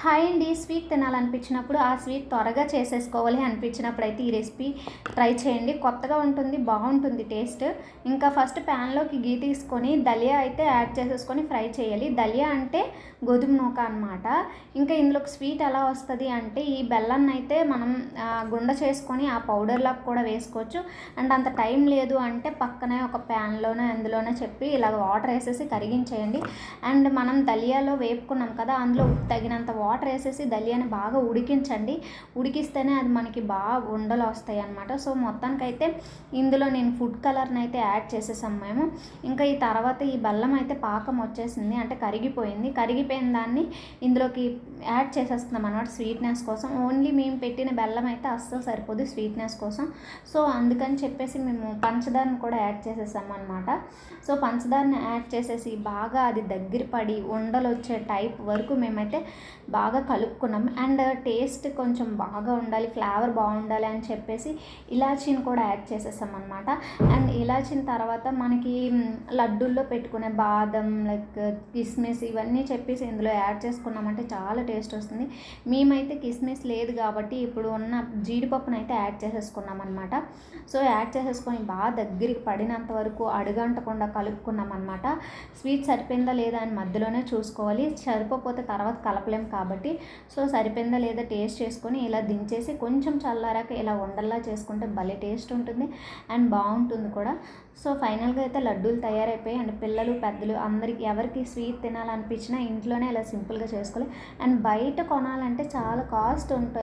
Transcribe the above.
Hi అండి. Sweet తినాలనిపించినప్పుడు ఆ స్వీట్ త్వరగా చేసేసుకోవాలి అనిపించినప్పుడు అయితే ఈ రెసిపీ ట్రై చేయండి. కొత్తగా ఉంటుంది బాగుంటుంది టేస్ట్. ఇంకా ఫస్ట్ ప్యాన్లోకి గీ తీసుకొని దలియా అయితే యాడ్ చేసేసుకొని ఫ్రై చేయాలి. దలియా అంటే గోధుమ నూక అనమాట ఇంకా ఇందులోకి స్వీట్ ఎలా వస్తుంది అంటే ఈ బెల్లాన్ని అయితే మనం గుండ చేసుకొని ఆ పౌడర్లాగా కూడా వేసుకోవచ్చు. అండ్ అంత టైం లేదు అంటే పక్కనే ఒక ప్యాన్లోనే అందులోనే చెప్పి ఇలాగ వాటర్ వేసేసి కరిగించేయండి. అండ్ మనం దలియాలో వేపుకున్నాం కదా అందులో ఉప్పు తగినంత వాటర్ వాటర్ వేసేసి దలియాని బాగా ఉడికించండి. ఉడికిస్తేనే అది మనకి బాగా ఉండలు వస్తాయి అన్నమాట. సో మొత్తానికైతే ఇందులో నేను ఫుడ్ కలర్ని అయితే యాడ్ చేసేసాం మేము. ఇంకా ఈ తర్వాత ఈ బెల్లం అయితే పాకం వచ్చేసింది. అంటే కరిగిపోయింది. కరిగిపోయిన దాన్ని ఇందులోకి యాడ్ చేసేస్తున్నాం అనమాట స్వీట్నెస్ కోసం. ఓన్లీ మేము పెట్టిన బెల్లం అయితే అస్సలు సరిపోదు స్వీట్నెస్ కోసం. సో అందుకని చెప్పేసి మేము పంచదారని కూడా యాడ్ చేసేసాం అనమాట సో పంచదారని యాడ్ చేసేసి బాగా అది దగ్గర పడి ఉండలు వచ్చే టైప్ వరకు మేమైతే బాగా కలుపుకున్నాం. అండ్ టేస్ట్ కొంచెం బాగా ఉండాలి ఫ్లేవర్ బాగుండాలి అని చెప్పేసి ఇలాచీని కూడా యాడ్ చేసేసాం అనమాట అండ్ ఇలాచిన తర్వాత మనకి లడ్డూల్లో పెట్టుకునే బాదం లైక్ కిస్మిస్ ఇవన్నీ చెప్పేసి ఇందులో యాడ్ చేసుకున్నామంటే చాలా టేస్ట్ వస్తుంది. మేమైతే కిస్మిస్ లేదు కాబట్టి ఇప్పుడు ఉన్న జీడిపప్పును అయితే యాడ్ చేసేసుకున్నాం అనమాట సో యాడ్ చేసేసుకొని బాగా దగ్గరికి పడినంత వరకు అడుగంటకుండా కలుపుకున్నాం అనమాట స్వీట్ సరిపోయిందా లేదా అని మధ్యలోనే చూసుకోవాలి. సరిపోతే తర్వాత కలపలేం కాబట్టి సో సరిపోయిందా లేదా టేస్ట్ చేసుకొని ఇలా దించేసి కొంచెం చల్లారాక ఇలా ఉండల్లా చేసుకుంటే భలే టేస్ట్ ఉంటుంది అండ్ బాగుంటుంది కూడా. సో ఫైనల్గా అయితే లడ్డూలు తయారైపోయి అండ్ పిల్లలు పెద్దలు అందరికి ఎవరికి స్వీట్ తినాలనిపించినా ఇంట్లోనే ఇలా సింపుల్గా చేసుకోవాలి. అండ్ బయట కొనాలంటే చాలా కాస్ట్ ఉంటుంది.